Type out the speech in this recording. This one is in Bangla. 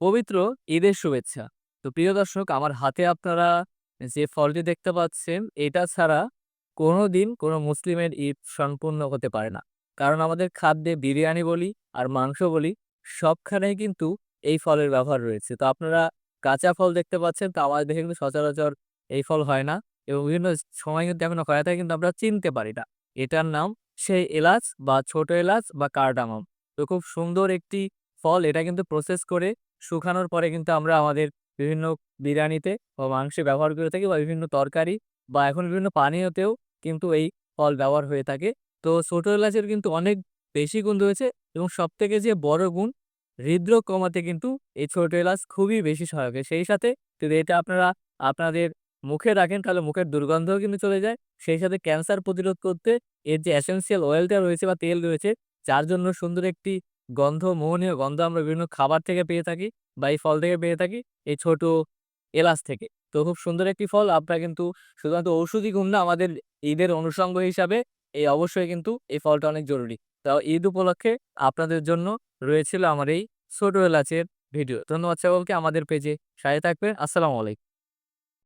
পবিত্র ঈদের শুভেচ্ছা। তো প্রিয় দর্শক, আমার হাতে আপনারা যে ফলটি দেখতে পাচ্ছেন, এটা ছাড়া কোনোদিন কোনো মুসলিমের ঈদ সম্পূর্ণ হতে পারে না। কারণ আমাদের খাদ্যে বিরিয়ানি বলি আর মাংস বলি, সবখানেই কিন্তু এই ফলের ব্যবহার রয়েছে। তো আপনারা কাঁচা ফল দেখতে পাচ্ছেন, তো আমাদের দেশে কিন্তু সচরাচর এই ফল হয় না এবং বিভিন্ন সময় কিন্তু এখনও হয়ে থাকে কিন্তু আমরা চিনতে পারি না। এটার নাম সেই এলাচ বা ছোট এলাচ বা কার্ডামম। তো খুব সুন্দর একটি ফল, এটা কিন্তু প্রসেস করে শুকানোর পরে কিন্তু আমরা আমাদের বিভিন্ন বিরিয়ানিতে বা মাংসে ব্যবহার করে থাকি বা বিভিন্ন তরকারি বা এখন বিভিন্ন পানীয়তেও কিন্তু এই ফল ব্যবহার হয়ে থাকে। তো ছোট এলাচের কিন্তু অনেক বেশি গুণ রয়েছে এবং সবথেকে যে বড় গুণ হৃদরোগ কমাতে কিন্তু এই ছোটো এলাচ খুবই বেশি সহায়ক। সেই সাথে যদি এটা আপনারা, আপনাদের মুখে রাখেন তাহলে মুখের দুর্গন্ধও কিন্তু চলে যায়। সেই সাথে ক্যান্সার প্রতিরোধ করতে এর যে এসেনশিয়াল অয়েলটা রয়েছে বা তেল রয়েছে, যার জন্য সুন্দর একটি গন্ধ, মোহনীয় গন্ধ আমরা বিভিন্ন খাবার থেকে পেয়ে থাকি বা এই ফল থেকে পেয়ে থাকি, এই ছোট এলাচ থেকে। তো খুব সুন্দর একটি ফল আপনারা কিন্তু শুধুমাত্র ঔষধি গুণ না, আমাদের ঈদের অনুষঙ্গ হিসাবে এই অবশ্যই কিন্তু এই ফলটা অনেক জরুরি। তো ঈদ উপলক্ষে আপনাদের জন্য রয়েছিল আমার এই ছোট এলাচের ভিডিও। ধন্যবাদ সকলকে আমাদের পেজে সাথে থাকবেন। আসসালামু আলাইকুম।